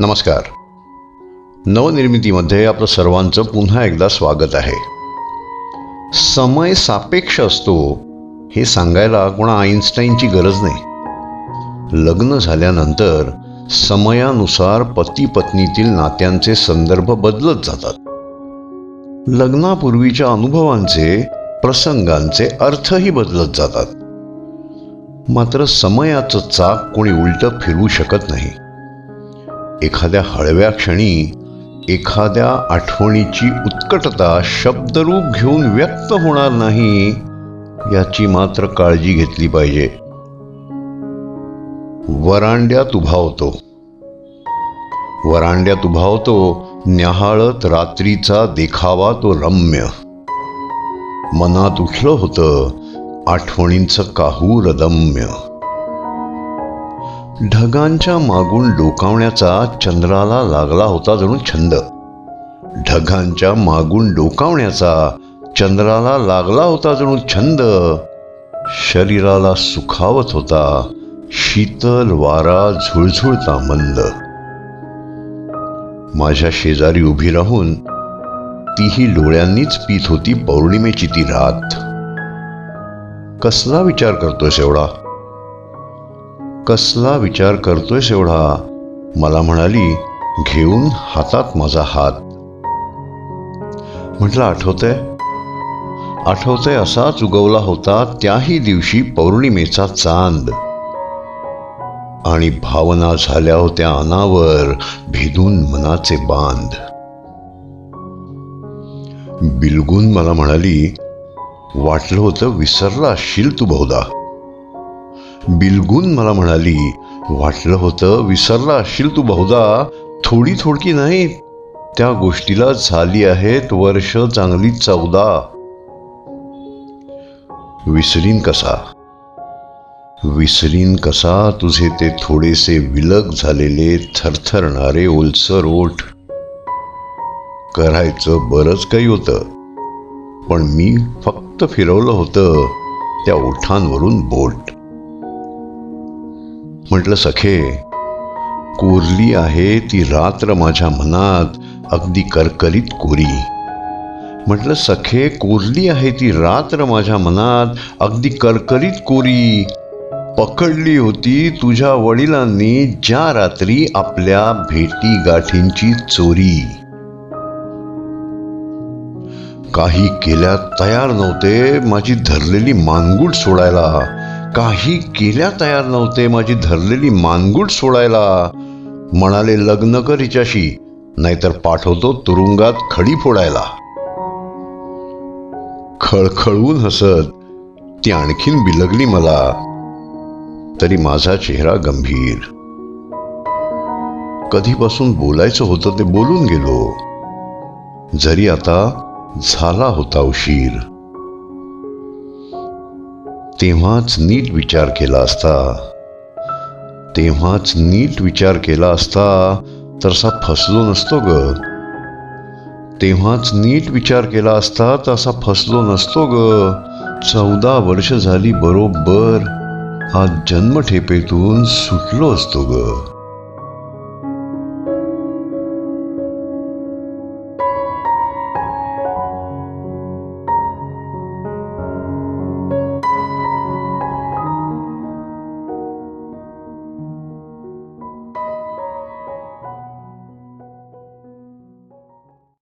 नमस्कार. नवनिर्मितीमध्ये आपलं सर्वांचं पुन्हा एकदा स्वागत आहे. समय सापेक्ष असतो हे सांगायला कोणा आईन्स्टाईनची गरज नाही. लग्न झाल्यानंतर समयानुसार पती पत्नीतील नात्यांचे संदर्भ बदलत जातात. लग्नापूर्वीच्या अनुभवांचे प्रसंगांचे अर्थही बदलत जातात. मात्र समयाचं चाक कोणी उलटं फिरवू शकत नाही. एखाद्या हळव्या क्षणी एखाद्या आठवणीची उत्कटता शब्दरूप घेऊन व्यक्त होणार नाही याची मात्र काळजी घेतली पाहिजे. वरांड्यात उभावतो वरांड्यात उभावतो न्याहाळत रात्रीचा देखावा तो रम्य. मनात उठलं होतं आठवणींचं काहू रदम्य. ढगांच्या मागून डोकावण्याचा चंद्राला लागला होता जणू छंद. ढगांच्या मागून डोकावण्याचा चंद्राला लागला होता जणू छंद. शरीराला सुखावत होता शीतल वारा झुळझुळता मंद. माझ्या शेजारी उभी राहून तीही डोळ्यांनीच पीत होती पौर्णिमेची ती रात. कसला विचार करतोस एवढा? कसला विचार करतोयस एवढा? मला म्हणाली घेऊन हातात माझा हात. म्हटलं आठवतंय? आठवतंय असाच उगवला होता त्याही दिवशी पौर्णिमेचा चांद. आणि भावना झाल्या होत्या अनावर भिदून मनाचे बांध. बिलगून मला म्हणाली वाटलं होतं विसरला असशील तू बहुधा. बिलगून मला म्हणाली वाटलं होतं विसरला असशील तू बहुधा. थोडी थोडकी नाही त्या गोष्टीला झाली आहेत वर्ष चांगली चौदा. विसरीन कसा? विसरीन कसा तुझे ते थोडेसे विलग झालेले थरथरणारे ओलसर ओठ. करायचं बरंच काही होतं पण मी फक्त फिरवलं होतं त्या ओठांवरून बोट. म्हटलं सखे कोरली आहे ती रात्र माझ्या मनात अगदी करकरीत कोरी. म्हटलं सखे कोरली आहे ती रात्र माझ्या मनात अगदी करकरीत कोरी. पकडली होती तुझ्या वडिलांनी ज्या रात्री आपल्या भेटी गाठींची चोरी. काही केल्या तयार नव्हते माझी धरलेली मानगूट सोडायला. काही केल्या तयार नव्हते. माझी धरलेली मानगूट सोडायला. म्हणाले लग्न कर हिच्याशी. नाहीतर पाठवतो तुरुंगात खडी फोडायला. खळखळवून हसत ती आणखीन बिलगली मला. तरी माझा चेहरा गंभीर. कधीपासून बोलायचं होतं ते बोलून गेलो. जरी आता झाला होता उशीर. तेव्हाच नीट विचार केला असता. तेव्हाच नीट विचार केला असता तर असा फसलो नसतो ग. तेव्हाच नीट विचार केला असता तर असा फसलो नसतो ग. चौदा वर्ष झाली बरोबर. हा जन्मठेपेतून सुटलो असतो ग.